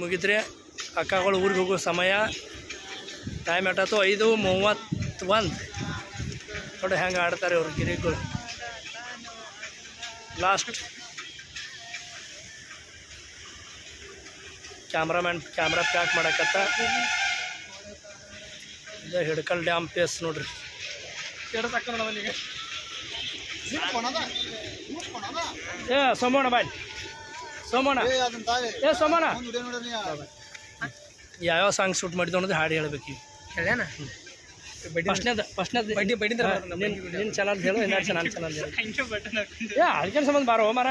ಮುಗಿದ್ರೆ ಅಕ್ಕಗಳು ಊರಿಗೆ ಹೋಗೋ ಸಮಯ. ಟೈಮ್ ಎಷ್ಟಾಯ್ತು ಐದು ಮೂವತ್ತು ಒಂದು ನೋಡಿ ಹೆಂಗೆ ಆಡ್ತಾರೆ ಅವ್ರು ಗಿರಿಗಳು. ಲಾಸ್ಟ್ ಕ್ಯಾಮ್ರಾಮ್ಯಾನ್ ಕ್ಯಾಮ್ರಾ ಪ್ಯಾಕ್ ಮಾಡಕತ್ತ. ಇದು ಹಿಡ್ಕಲ್ ಡ್ಯಾಮ್ ಪೇಸ್ ನೋಡ್ರಿ. ಏ ಸೋಮಣ್ಣ ಬಾಯ್. ಸೋಮಣ್ಣ. ಏ ಸೋಮಣ್ಣ. ಯಾವ್ಯಾವ ಸಾಂಗ್ ಶೂಟ್ ಮಾಡಿದ್ದು ಅನ್ನೋದು ಹಾಡು ಹೇಳ್ಬೇಕು ಫಸ್ಟ್ನೇದು ಫಸ್ಟ್ನೇದು ಬಡ್ಡಿ ನಿನ್ನ ಚೆನ್ನಾಗಿ ಹೇಳು ಇನ್ನೆರಡು ಚಾನಲ್ ಚಾನಲ್ ಹೇಳು. ಏ ಅದಕ್ಕೆ ಸಂಬಂಧ ಬಾರೋ ಮರ.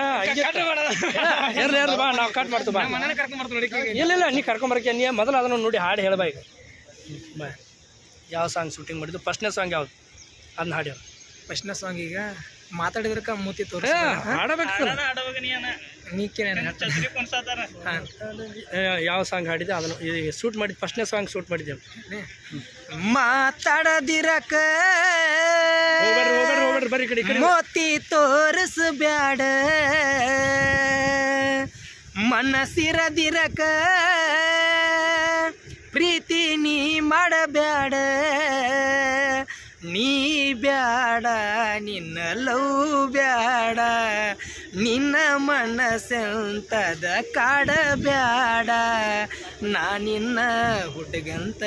ಇರ್ಲಿ ಇರ್ಲಿ ಬಾ ನಾವು ಕಟ್ ಮಾಡ್ತೀವಿ ಬಾ. ಇಲ್ಲ ಇಲ್ಲ ನೀ ನೀ ಮೊದಲು ಅದನ್ನು ನೋಡಿ ಹಾಡು ಹೇಳ್ಬಾ ಈಗ. ಯಾವ ಸಾಂಗ್ ಶೂಟಿಂಗ್ ಮಾಡಿದ್ದು? ಫಸ್ಟ್ನೇ ಸಾಂಗ್ ಯಾವ್ದು? ಅದನ್ನ ಹಾಡು ಹೇಳು. ಫಸ್ಟ್ನ ಸಾಂಗ್ ಈಗ ಮಾತಾಡಿದ್ರಕ ಮೂತಿ ತೋರಿಸ ಯಾವ ಸಾಂಗ್ ಹಾಡಿದೆ ಅದನ್ನು ಶೂಟ್ ಮಾಡಿದ ಫಸ್ಟ್ನೇ ಸಾಂಗ್ ಶೂಟ್ ಮಾಡಿದ್ದೆ ಮಾತಾಡದಿರಕ ಮೋತಿ ತೋರಿಸ್ಬ್ಯಾಡ. ಮನಸ್ಸಿರದಿರಕ ಪ್ರೀತಿ ನೀ ಮಾಡಬ್ಯಾಡ. ಬ್ಯಾಡ ನಿನ್ನ ಲವ್ ಬ್ಯಾಡ ನಿನ್ನ ಮನಸ್ಸೆಂತದ ಕಾಡಬ್ಯಾಡ ನಾ ನಿನ್ನ ಹುಡುಗಂತ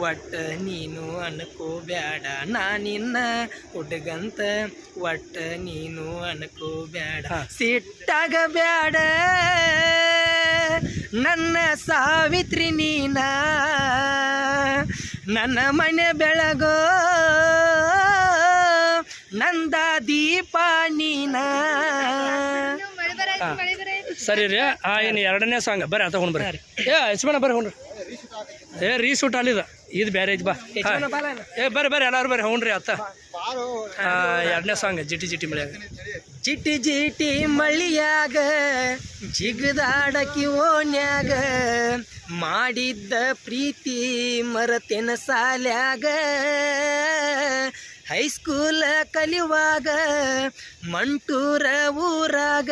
ಒಟ್ಟ ನೀನು ಅನ್ಕೋಬ್ಯಾಡ. ನಾ ನಿನ್ನ ಹುಡುಗಂತ ಒಟ್ಟ ನೀನು ಅಂದ್ಕೊಬ್ಯಾಡ ಸಿಟ್ಟಾಗ ಬ್ಯಾಡ ನನ್ನ ಸಾವಿತ್ರಿ ನೀನ. ನನ್ನ ಮನೆ ಬೆಳಗೋ ನಂದ ದೀಪ ನೀನ. ಸರಿ ರೀ. ಆ ಏನು ಎರಡನೇ ಸಾಂಗ್ ಬರ್ರಿ ಆ ತಗೊಂಡು ಬರ್ರಿ. ಏ ಹಚ್ಬೇಡ ಬರ್ರಿ ಹೊಂಡ್ರಿ. ಏ ರೀಸೂಟ್ ಅಲ್ಲಿದ ಇದು ಬೇರೆ ಐತಿ ಬಾ. ಏ ಬರ್ರಿ ಬರ್ರಿ ಎಲ್ಲಾರು ಬರ್ರಿ ಹ್ಞೂ ಅತ್ತ ಆ, ಎರಡನೇ ಸಾಂಗ್ ಜಿಟಿ ಜಿಟಿ ಮಳಿಯಾಗ. ಚಿಟಿ ಜಿಟಿ ಮಳಿಯಾಗ ಜಿಗದಾಡಕಿ ಓನ್ಯಾಗ ಮಾಡಿದ್ದ ಪ್ರೀತಿ ಮರತೆನ ಸಾಲ್ಯಾಗ. ಹೈಸ್ಕೂಲ ಕಲಿಯುವಾಗ ಮಂಟೂರ ಊರಾಗ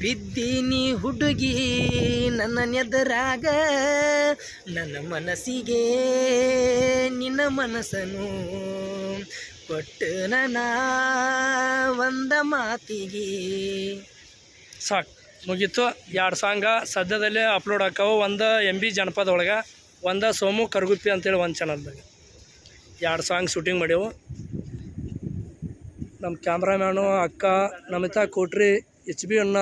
ಬಿದ್ದೀನಿ ಹುಡುಗಿ ನನ್ನ ನೆದರಾಗ. ನನ್ನ ಮನಸ್ಸಿಗೆ ನಿನ್ನ ಮನಸ್ಸನು ಕೊಟ್ಟು ನನ್ನ ಒಂದ ಮಾತಿಗೆ. ಸಾಕು, ಮುಗೀತು. ಎರಡು ಸಾಂಗ ಸದ್ಯದಲ್ಲೇ ಅಪ್ಲೋಡ್ ಆಕಾವು ಒಂದು ಎಂ ಬಿ ಜನಪದ ಒಳಗೆ ಒಂದು ಸೋಮು ಕರ್ಗುಪ್ಪಿ ಅಂತೇಳಿ ಒಂದು ಚಾನಲ್ದಾಗ ಎರಡು ಸಾಂಗ್ ಶೂಟಿಂಗ್ ಮಾಡ್ಯವು. ನಮ್ಮ ಕ್ಯಾಮ್ರಾಮ್ಯಾನು, ಅಕ್ಕ ನಮಿತಾ ಕೊಟ್ರಿ, ಎಚ್ ಬಿ ಅಣ್ಣ,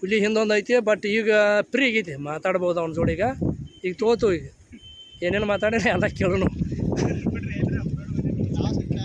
ಹುಲಿ ಹಿಂದೊಂದು ಐತಿ ಬಟ್ ಈಗ ಫ್ರೀ ಆಗೈತಿ. ಮಾತಾಡ್ಬೋದು ಅವ್ನ ಜೋಡಿಗೆ ಈಗ. ತೋತು ಈಗ. ಏನೇನು ಮಾತಾಡಿರಿ ಎಲ್ಲ ಕೇಳೋಣ.